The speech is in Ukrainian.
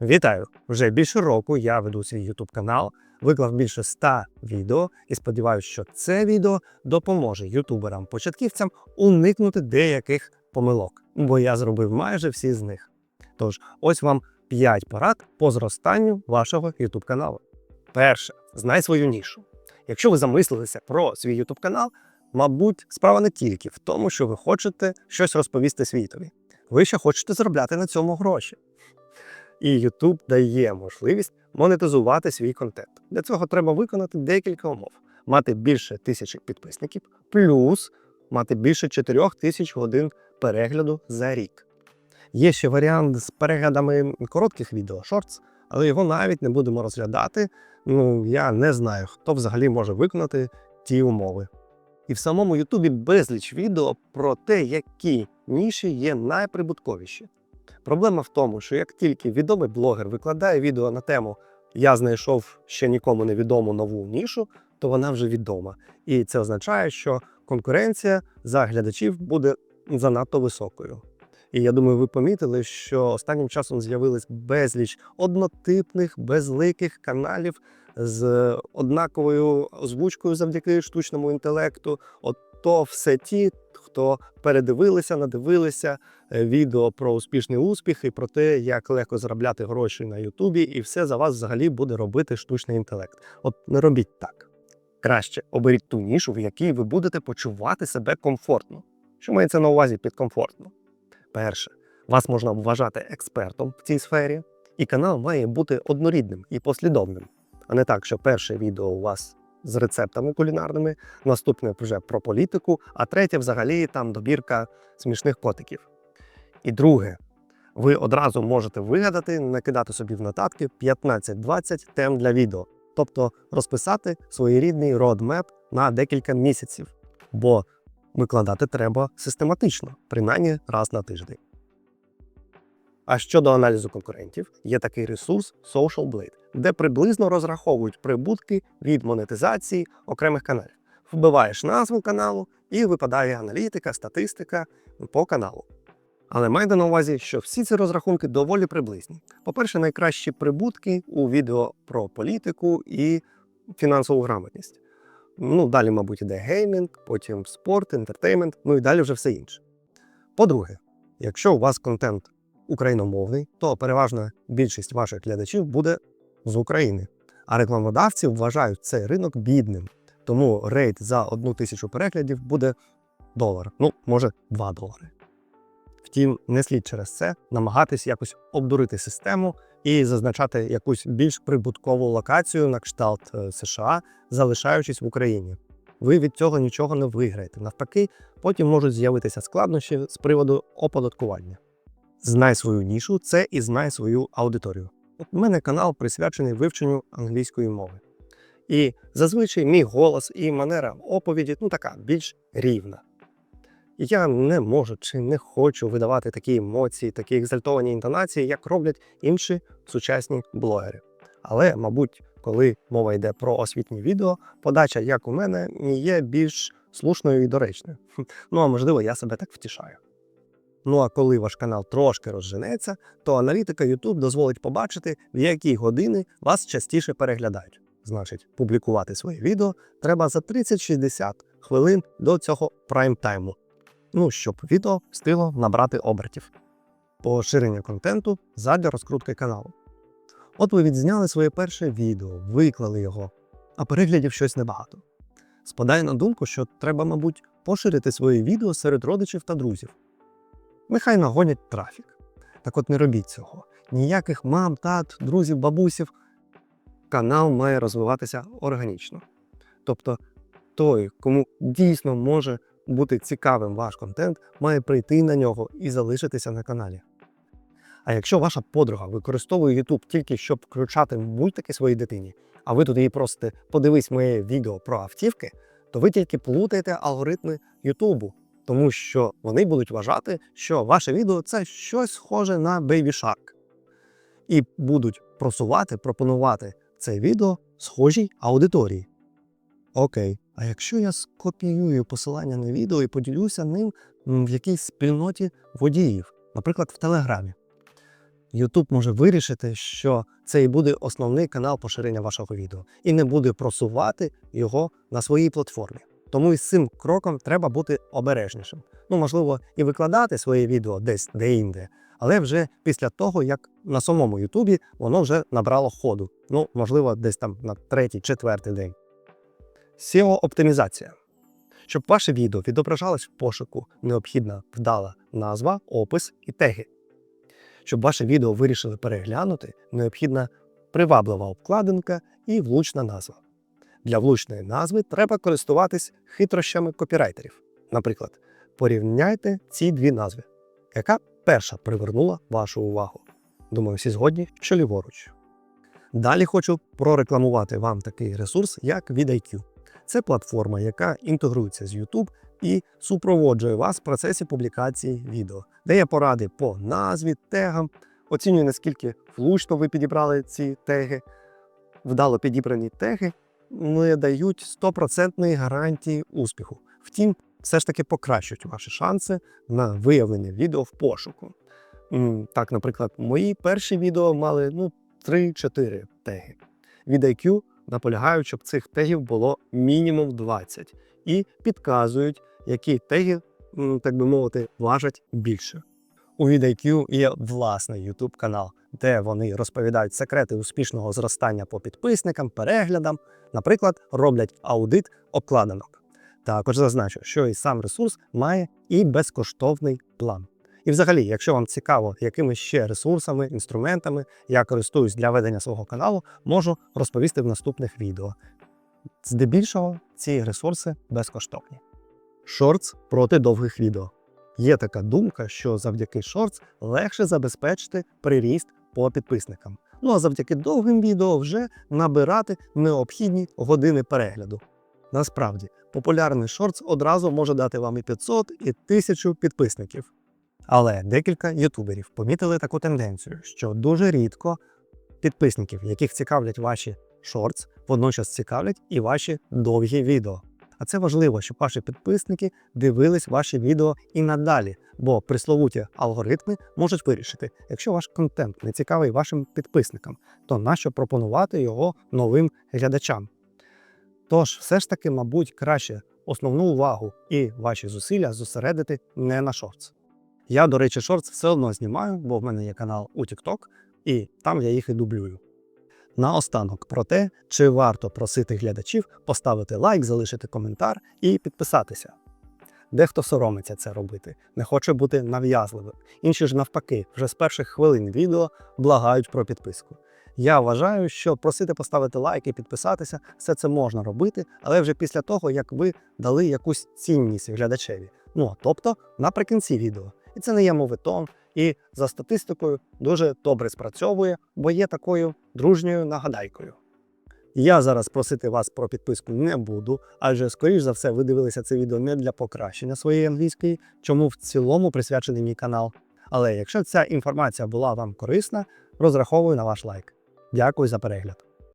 Вітаю! Вже більше року я веду свій YouTube канал, виклав більше 100 відео і сподіваюся, що це відео допоможе ютуберам-початківцям уникнути деяких помилок, бо я зробив майже всі з них. Тож, ось вам 5 порад по зростанню вашого YouTube каналу. Перше, знай свою нішу. Якщо ви замислилися про свій YouTube канал, мабуть, справа не тільки в тому, що ви хочете щось розповісти світові. Ви ще хочете заробляти на цьому гроші. І YouTube дає можливість монетизувати свій контент. Для цього треба виконати декілька умов: мати більше тисячі підписників, плюс мати більше 4 тисяч годин перегляду за рік. Є ще варіант з переглядами коротких відео шортс, але його навіть не будемо розглядати. Ну я не знаю, хто взагалі може виконати ті умови. І в самому Ютубі безліч відео про те, які ніші є найприбутковіші. Проблема в тому, що як тільки відомий блогер викладає відео на тему Я знайшов ще нікому невідому нову нішу, то вона вже відома. І це означає, що конкуренція за глядачів буде занадто високою. І я думаю, ви помітили, що останнім часом з'явилось безліч однотипних, безликих каналів з однаковою озвучкою завдяки штучному інтелекту. От то все ті, хто передивилися, надивилися е, відео про успішний успіх і про те, як легко заробляти гроші на Ютубі, і все за вас взагалі буде робити штучний інтелект. От не робіть так. Краще оберіть ту нішу, в якій ви будете почувати себе комфортно. Що мається на увазі під комфортно? Перше, вас можна вважати експертом в цій сфері, і канал має бути однорідним і послідовним, а не так, що перше відео у вас з рецептами кулінарними, наступне вже про політику, а третє взагалі там добірка смішних котиків. І друге, ви одразу можете вигадати, накидати собі в нотатки 15-20 тем для відео, тобто розписати своєрідний родмеп на декілька місяців, бо викладати треба систематично, принаймні раз на тиждень. А щодо аналізу конкурентів, є такий ресурс Social Blade, де приблизно розраховують прибутки від монетизації окремих каналів. Вбиваєш назву каналу і випадає аналітика, статистика по каналу. Але майте на увазі, що всі ці розрахунки доволі приблизні. По-перше, найкращі прибутки у відео про політику і фінансову грамотність. Ну, далі, мабуть, іде геймінг, потім спорт, інтертеймент, ну і далі вже все інше. По-друге, якщо у вас контент україномовний, то переважна більшість ваших глядачів буде з України. А рекламодавці вважають цей ринок бідним. Тому рейд за одну тисячу переглядів буде долар, ну, може, 2 долари. Втім, не слід через це намагатись якось обдурити систему і зазначати якусь більш прибуткову локацію на кшталт е, США, залишаючись в Україні. Ви від цього нічого не виграєте. Навпаки, потім можуть з'явитися складнощі з приводу оподаткування. Знай свою нішу, це і знай свою аудиторію. У мене канал присвячений вивченню англійської мови. І зазвичай мій голос і манера оповіді ну така більш рівна. Я не можу чи не хочу видавати такі емоції, такі екзальтовані інтонації, як роблять інші сучасні блогери. Але, мабуть, коли мова йде про освітні відео, подача, як у мене, є більш слушною і доречною. Ну а можливо, я себе так втішаю. Ну а коли ваш канал трошки розженеться, то аналітика YouTube дозволить побачити, в які години вас частіше переглядають. Значить, публікувати своє відео треба за 30-60 хвилин до цього прайм-тайму. Ну, щоб відео встигло набрати обертів. Поширення контенту задля розкрутки каналу. От ви відзняли своє перше відео, виклали його, а переглядів щось небагато. Спадає на думку, що треба, мабуть, поширити своє відео серед родичів та друзів. Нехай нагонять трафік. Так от не робіть цього. Ніяких мам, тат, друзів, бабусів. Канал має розвиватися органічно. Тобто той, кому дійсно може бути цікавим ваш контент, має прийти на нього і залишитися на каналі. А якщо ваша подруга використовує YouTube тільки щоб включати мультики своїй дитині, а ви тут її просите подивись моє відео про автівки, то ви тільки плутаєте алгоритми Ютубу, тому що вони будуть вважати, що ваше відео це щось схоже на Baby Shark. І будуть просувати, пропонувати це відео схожій аудиторії. Окей, а якщо я скопіюю посилання на відео і поділюся ним в якійсь спільноті водіїв, наприклад, в Телеграмі. YouTube може вирішити, що це і буде основний канал поширення вашого відео, і не буде просувати його на своїй платформі. Тому із цим кроком треба бути обережнішим. Ну, можливо, і викладати своє відео десь де-інде, але вже після того, як на самому Ютубі воно вже набрало ходу. Ну, можливо, десь там на третій, четвертий день. SEO-оптимізація. Щоб ваше відео відображалось в пошуку, необхідна вдала назва, опис і теги. Щоб ваше відео вирішили переглянути, необхідна приваблива обкладинка і влучна назва. Для влучної назви треба користуватись хитрощами копірайтерів. Наприклад, порівняйте ці дві назви. Яка перша привернула вашу увагу? Думаю, всі згодні, що ліворуч. Далі хочу прорекламувати вам такий ресурс, як VidIQ. Це платформа, яка інтегрується з YouTube і супроводжує вас в процесі публікації відео, дає поради по назві, тегам, оцінює, наскільки влучно ви підібрали ці теги. Вдало підібрані теги не дають 100% гарантії успіху. Втім, все ж таки покращують ваші шанси на виявлення відео в пошуку. Так, наприклад, мої перші відео мали ну, 3-4 теги. Від IQ наполягають, щоб цих тегів було мінімум 20 і підказують, які теги, так би мовити, важать більше. У VidIQ є власний YouTube канал, де вони розповідають секрети успішного зростання по підписникам, переглядам, наприклад, роблять аудит обкладинок. Також зазначу, що і сам ресурс має і безкоштовний план. І взагалі, якщо вам цікаво, якими ще ресурсами, інструментами я користуюсь для ведення свого каналу, можу розповісти в наступних відео. Здебільшого ці ресурси безкоштовні. Шортс проти довгих відео. Є така думка, що завдяки шортс легше забезпечити приріст по підписникам. Ну а завдяки довгим відео вже набирати необхідні години перегляду. Насправді, популярний шортс одразу може дати вам і 500, і 1000 підписників. Але декілька ютуберів помітили таку тенденцію, що дуже рідко підписників, яких цікавлять ваші шортс, водночас цікавлять і ваші довгі відео. А це важливо, щоб ваші підписники дивились ваші відео і надалі, бо присловуті алгоритми можуть вирішити, якщо ваш контент не цікавий вашим підписникам, то нащо пропонувати його новим глядачам? Тож, все ж таки, мабуть, краще основну увагу і ваші зусилля зосередити не на шортс. Я, до речі, шортс все одно знімаю, бо в мене є канал у TikTok, і там я їх і дублюю. Наостанок про те, чи варто просити глядачів поставити лайк, залишити коментар і підписатися. Дехто соромиться це робити, не хоче бути нав'язливим. Інші ж навпаки, вже з перших хвилин відео благають про підписку. Я вважаю, що просити поставити лайк і підписатися, все це можна робити, але вже після того, як ви дали якусь цінність глядачеві. Ну тобто наприкінці відео. І це не є моветон, і за статистикою дуже добре спрацьовує, бо є такою дружньою нагадайкою. Я зараз просити вас про підписку не буду, адже, скоріш за все, ви дивилися це відео не для покращення своєї англійської, чому в цілому присвячений мій канал. Але якщо ця інформація була вам корисна, розраховую на ваш лайк. Дякую за перегляд.